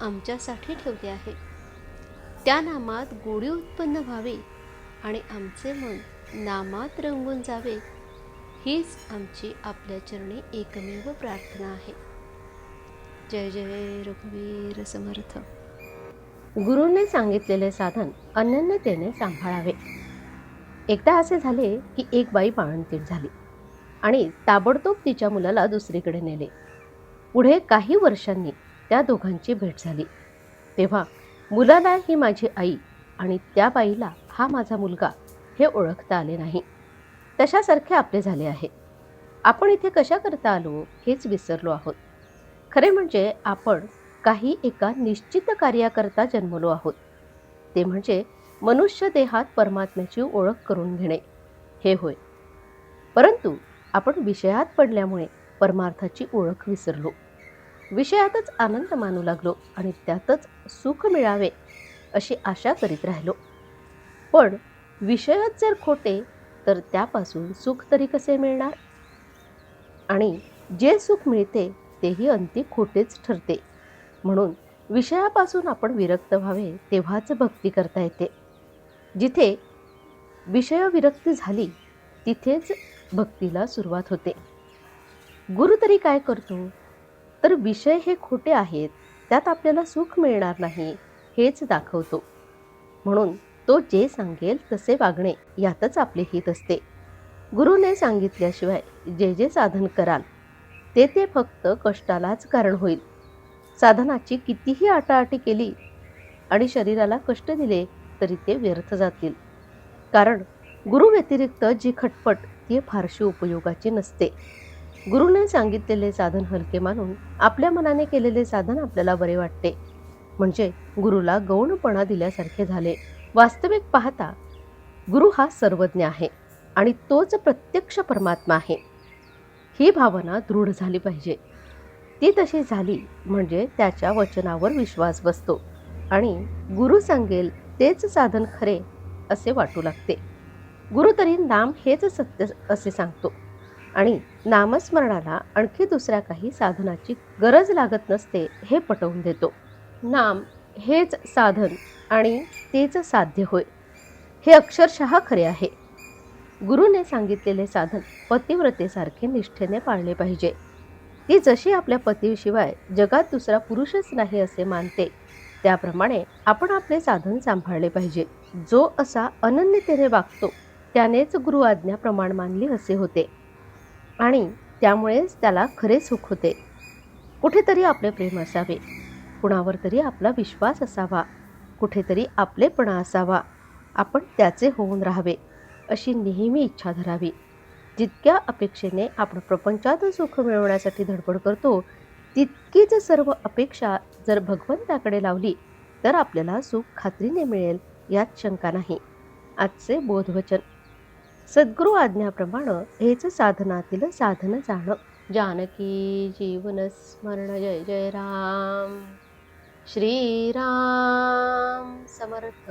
आमच्यासाठी ठेवले आहे. त्या नामात गोडी उत्पन्न व्हावी आणि आमचे मन नामात रंगून जावे हीच आमची आपल्या चरणी एकमेव प्रार्थना आहे. जय जय रघुवीर समर्थ. गुरुने सांगितलेले साधन अनन्यतेने सांभाळावे. एकदा असे झाले की एक बाई बाळंतीण झाली आणि ताबडतोब तिच्या मुलाला दुसरीकडे नेले. पुढे काही वर्षांनी त्या दोघांची भेट झाली. तेव्हा मुलाला ही माझी आई आणि त्या बाईला हा माझा मुलगा हे ओळखता आले नाही. तशासारखे आपले झाले आहे. आपण इथे कशा करता आलो हेच विसरलो आहोत. खरे म्हणजे आपण काही एका निश्चित कार्याकरता जन्मलो आहोत. ते म्हणजे मनुष्य देहात परमात्म्याची ओळख करून घेणे. हे होय. परंतु आपण विषयात पडल्यामुळे परमार्थाची ओळख विसरलो. विषयातच आनंद मानू लागलो आणि त्यातच सुख मिळावे अशी आशा करीत राहिलो. पण विषयच जर खोटे तर त्यापासून सुख तरी कसे मिळणार? आणि जे सुख मिळते तेही अंती खोटेच ठरते. म्हणून विषयापासून आपण विरक्त व्हावे तेव्हाच भक्ती करता येते. जिथे विषय विरक्त झाली तिथेच भक्तीला सुरुवात होते. गुरु तरी काय करतो? तर विषय हे खोटे आहेत त्यात आपल्याला सुख मिळणार नाही हेच दाखवतो. म्हणून तो जे सांगेल तसे वागणे यातच आपले हित असते. गुरुने सांगितल्याशिवाय जे जे साधन कराल ते ते फक्त कष्टालाच कारण होईल. साधनाची कितीही आटाआटी केली आणि शरीराला कष्ट दिले तरी ते व्यर्थ जातील. कारण गुरु व्यतिरिक्त जी खटपट ती फारशी उपयोगाची नसते. गुरुने सांगितलेले साधन हलके मानून आपल्या मनाने केलेले साधन आपल्याला बरे वाटते. म्हणजे गुरुला गौणपणा दिल्यासारखे झाले. वास्तविक पाहता गुरु हा सर्वज्ञ आहे आणि तोच प्रत्यक्ष परमात्मा आहे. ही भावना दृढ झाली पाहिजे. ती तशी झाली म्हणजे त्याच्या वचनावर विश्वास बसतो आणि गुरु सांगेल तेच साधन खरे असे वाटू लागते. गुरु तरी नाम हेच सत्य असे सांगतो. आणि नामस्मरणाला आणखी दुसऱ्या काही साधनाची गरज लागत नसते हे पटवून देतो. नाम हेच साधन आणि तेच साध्य होय. हे अक्षरशः खरे आहे. गुरुने सांगितलेले साधन पतिव्रतेसारखे निष्ठेने पाळले पाहिजे. ती जशी आपल्या पतीशिवाय जगात दुसरा पुरुषच नाही असे मानते त्याप्रमाणे आपण आपले साधन सांभाळले पाहिजे. जो असा अनन्यतेने वागतो त्यानेच गुरु आज्ञा प्रमाण मानली असे होते. आणि त्यामुळेच त्याला खरे सुख होते. कुठेतरी आपले प्रेम असावे. कुणावर तरी आपला विश्वास असावा. कुठेतरी आपलेपणा असावा. आपण त्याचे होऊन राहावे अशी नेहमी इच्छा धरावी. जितक्या अपेक्षेने आपण प्रपंचात सुख मिळवण्यासाठी धडपड करतो तितकीच सर्व अपेक्षा जर भगवंताकडे लावली तर आपल्याला सुख खात्रीने मिळेल यात शंका नाही. आजचे बोधवचन. सद्गुरु आज्ञाप्रमाणे हेच साधनातील साधन जाणं. जानकी जीवन स्मरण जय जय राम. श्रीराम समर्थ.